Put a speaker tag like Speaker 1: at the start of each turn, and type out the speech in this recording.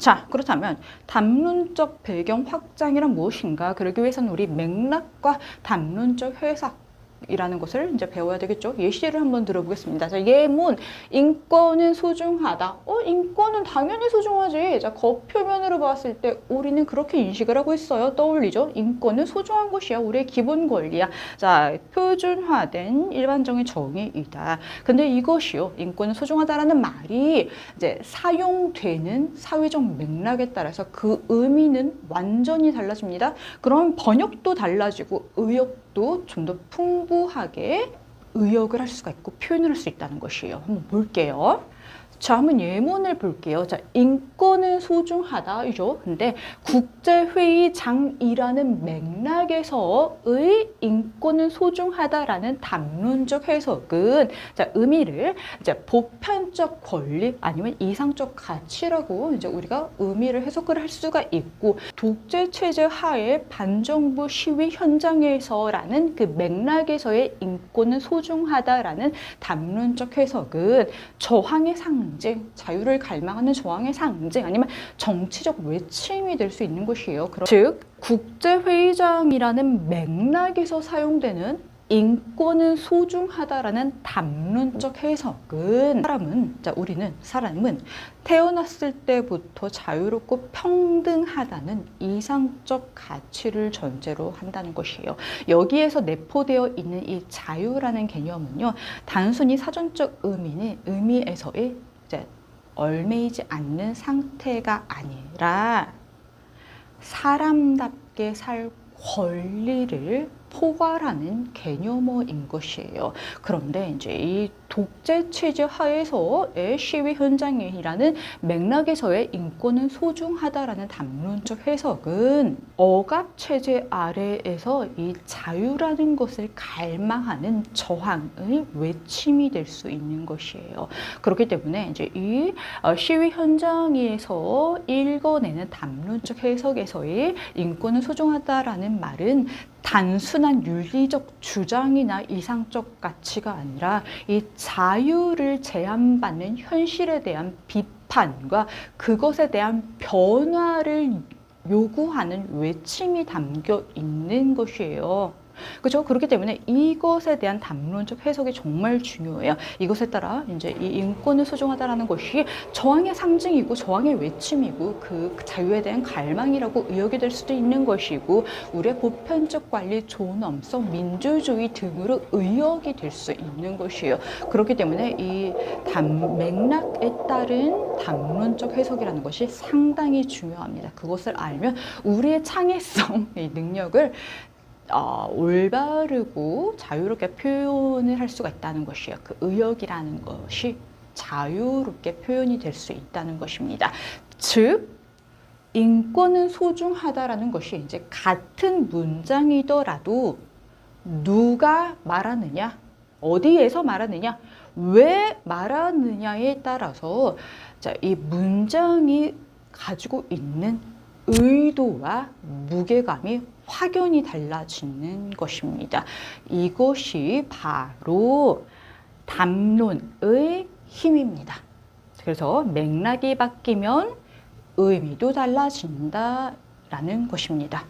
Speaker 1: 자, 그렇다면 담론적 배경 확장이란 무엇인가? 그러기 위해서는 우리 맥락과 담론적 해석 이라는 것을 이제 배워야 되겠죠. 예시를 한번 들어보겠습니다. 자, 예문 인권은 소중하다. 어, 인권은 당연히 소중하지. 자, 겉 표면으로 봤을 때 우리는 그렇게 인식을 하고 있어요. 떠올리죠. 인권은 소중한 것이야. 우리의 기본 권리야. 자, 표준화된 일반적인 정의이다. 근데 이것이요. 인권은 소중하다라는 말이 이제 사용되는 사회적 맥락에 따라서 그 의미는 완전히 달라집니다. 그럼 번역도 달라지고 의역도 좀 더 풍부 하게 의역을 할 수가 있고 표현을 할 수 있다는 것이에요. 한번 볼게요. 자, 한번 예문을 볼게요. 자, 인권은 소중하다 이죠. 근데 국제회의장이라는 맥락에서의 인권은 소중하다라는 담론적 해석은 자, 의미를 이제 보편적 권리 아니면 이상적 가치라고 이제 우리가 의미를 해석을 할 수가 있고 독재 체제 하에 반정부 시위 현장에서라는 그 맥락에서의 인권은 소중하다라는 담론적 해석은 저항의 상 징, 자유를 갈망하는 저항의 상징 아니면 정치적 외침이 될 수 있는 것이에요. 즉 국제회의장이라는 맥락에서 사용되는 인권은 소중하다라는 담론적 해석은 사람은 자 우리는 사람은 태어났을 때부터 자유롭고 평등하다는 이상적 가치를 전제로 한다는 것이에요. 여기에서 내포되어 있는 이 자유라는 개념은요 단순히 사전적 의미는 의미에서의 이제 얽매이지 않는 상태가 아니라 사람답게 살 권리를 포괄하는 개념어인 것이에요. 그런데 이제 이 독재 체제 하에서의 시위 현장이라는 맥락에서의 인권은 소중하다라는 담론적 해석은 억압 체제 아래에서 이 자유라는 것을 갈망하는 저항의 외침이 될 수 있는 것이에요. 그렇기 때문에 이제 이 어, 시위 현장에서 읽어내는 담론적 해석에서의 인권은 소중하다라는 말은 단순한 윤리적 주장이나 이상적 가치가 아니라 이 자유를 제한받는 현실에 대한 비판과 그것에 대한 변화를 요구하는 외침이 담겨 있는 것이에요. 그죠? 그렇기 때문에 이것에 대한 담론적 해석이 정말 중요해요. 이것에 따라 이제 이 인권을 소중하다라는 것이 저항의 상징이고 저항의 외침이고 그 자유에 대한 갈망이라고 의역이 될 수도 있는 것이고 우리의 보편적 관리 존엄성, 민주주의 등으로 의역이 될 수 있는 것이에요. 그렇기 때문에 이 담, 맥락에 따른 담론적 해석이라는 것이 상당히 중요합니다. 그것을 알면 우리의 창의성의 능력을 어, 올바르고 자유롭게 표현을 할 수가 있다는 것이에요. 그 의역이라는 것이 자유롭게 표현이 될 수 있다는 것입니다. 즉, 인권은 소중하다라는 것이 이제 같은 문장이더라도 누가 말하느냐, 어디에서 말하느냐, 왜 말하느냐에 따라서 자, 이 문장이 가지고 있는 의도와 무게감이 확연히 달라지는 것입니다. 이것이 바로 담론의 힘입니다. 그래서 맥락이 바뀌면 의미도 달라진다라는 것입니다.